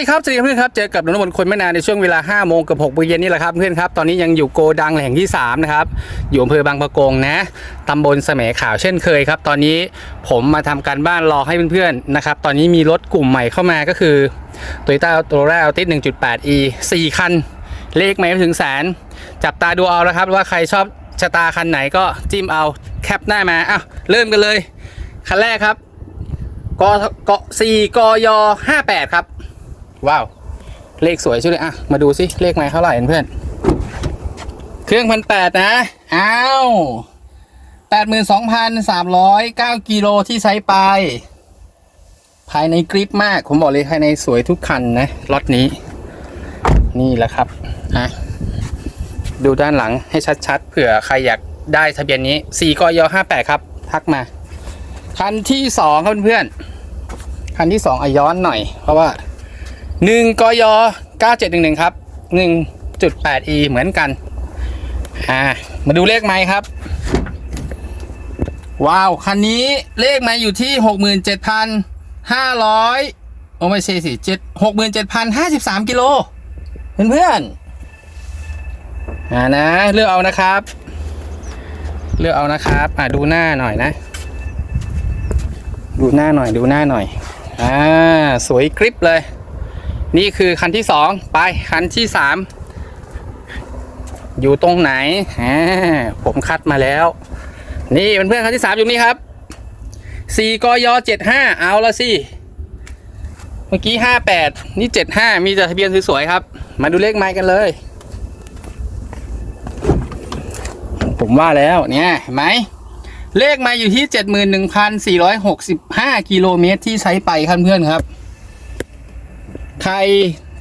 ดีครับสวัสดีเพื่อนครับเจอกับหนุ่มนคนไม่นานในช่วงเวลา5โมงกับ6โมงเย็นนี่แหละครับเพื่อนครับตอนนี้ยังอยู่โกดังแห่งที่3นะครับอยู่อำเภอบางปะกงนะตำบลแสมข่าวเช่นเคยครับ ตอนนี้ผมมาทำการบ้านรอให้เพื่อนๆนะครับตอนนี้มีรถกลุ่มใหม่เข้ามาก็คือ Toyota t o r a Altis 1.8e 4 คัน เลขไม่ถึงแสน จับตาดูเอาแล้วครับว่าใครชอบชะตาคันไหนก็จิ้มเอาแคปหน้ามาอ้าวเริ่มกันเลย คันแรกครับกกสี่กยห้าแปดครับ ว้าว เลขสวยช่เลยอะ มาดูสิ เลขไม้เท่าไหร่เพื่อน เครื่องพันแปดนะ อ้าวแปดหมื่นสองพันสามร้อยเก้ากิโลที่ใช้ไป ภายในกริปมาก ผมบอกเลยภายในสวยทุกคันนะล็อตนี้ นี่แหละครับอะดูด้านหลังให้ชัดๆ เผื่อใครอยากได้ทะเบียนนี้4กย58 ครับ ทักมา คันที่สองครับเพื่อน คันที่สองอะย้อนหน่อย เพราะว่า 1กย9711 ครับ 1.8e เหมือนกัน อ่า มาดูเลขไม้ครับ ว้าว คันนี้เลขไม้อยู่ที่ 67,500 โอ้ไม่ใช่สิ7 67,053กิโล เพื่อนๆ อ่านะ เลือกเอานะครับ เลือกเอานะครับ อ่าดูหน้าหน่อยนะ ดูหน้าหน่อย ดูหน้าหน่อย อ่า สวยกริปเลย นี่คือคันที่สองไปคันที่สามอยู่ตรงไหนผมคัดมาแล้ว นี่เพื่อนๆคันที่สามอยู่นี่ครับสี่กยเจ็ดห้าเอาละสิ เมื่อกี้ห้าแปดนี่เจ็ดห้ามีแต่ทะเบียนสวยๆครับ มาดูเลขไม้กันเลย ผมว่าแล้วเนี่ยเห็นไหมเลขมาอยู่ที่ 71,465 กิโลเมตรที่ใช้ไปครับเพื่อนครับ ร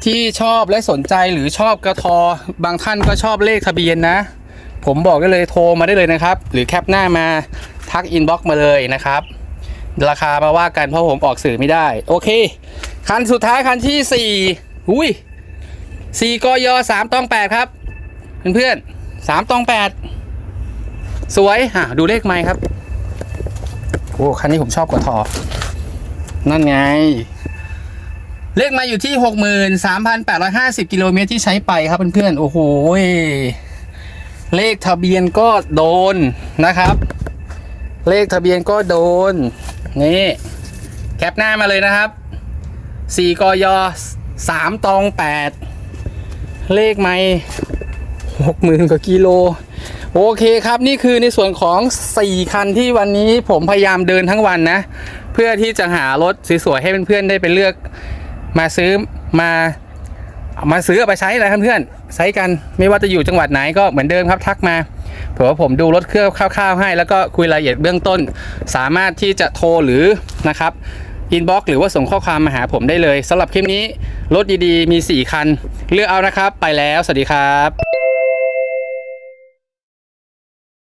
ที่ชอบและสนใจหรือชอบกระทอบางท่านก็ชอบเลขทะเบียนนะ ผมบอกได้เลยโทรมาได้เลยนะครับ หรือแคปหน้ามาทักอินบ็อกซ์มาเลยนะครับ ราคามาว่ากันเพราะผมออกสื่อไม่ได้ โอเค คันสุดท้ายคันที่สี่อุ้ยสี่กยสามตองแปดครับ เพื่อนๆสามตองแปดสวยอะดูเลขไม้ครับ โอ้คันนี้ผมชอบกว่าทอนั่นไง เลขมาอยู่ที่ 63,850 กิโลเมตรที่ใช้ไปครับเพื่อนๆ โอ้โห เลขทะเบียนก็โดนนะครับ เลขทะเบียนก็โดน นี่ แคปหน้ามาเลยนะครับ 4กย3ตอง 8 เลขไม่60,000กว่ากิโลโอเคครับนี่คือในส่วนของ 4 คันที่วันนี้ผมพยายามเดินทั้งวันนะ เพื่อที่จะหารถสวยๆให้เพื่อนๆได้ไปเลือก มาซื้อมามาซื้อเอาไปใช้เลยครับเพื่อนใช้กันไม่ว่าจะอยู่จังหวัดไหนก็เหมือนเดิมครับทักมาเผื่อว่าผมดูรถเครื่องคร่าวๆให้ แล้วก็คุยรายละเอียดเบื้องต้น สามารถที่จะโทรหรือนะครับอินบ็อกหรือว่าส่งข้อความมาหาผมได้เลยสำหรับคลิปนี้รถดีๆ มี 4 คัน เลือกเอานะครับ ไปแล้ว สวัสดีครับ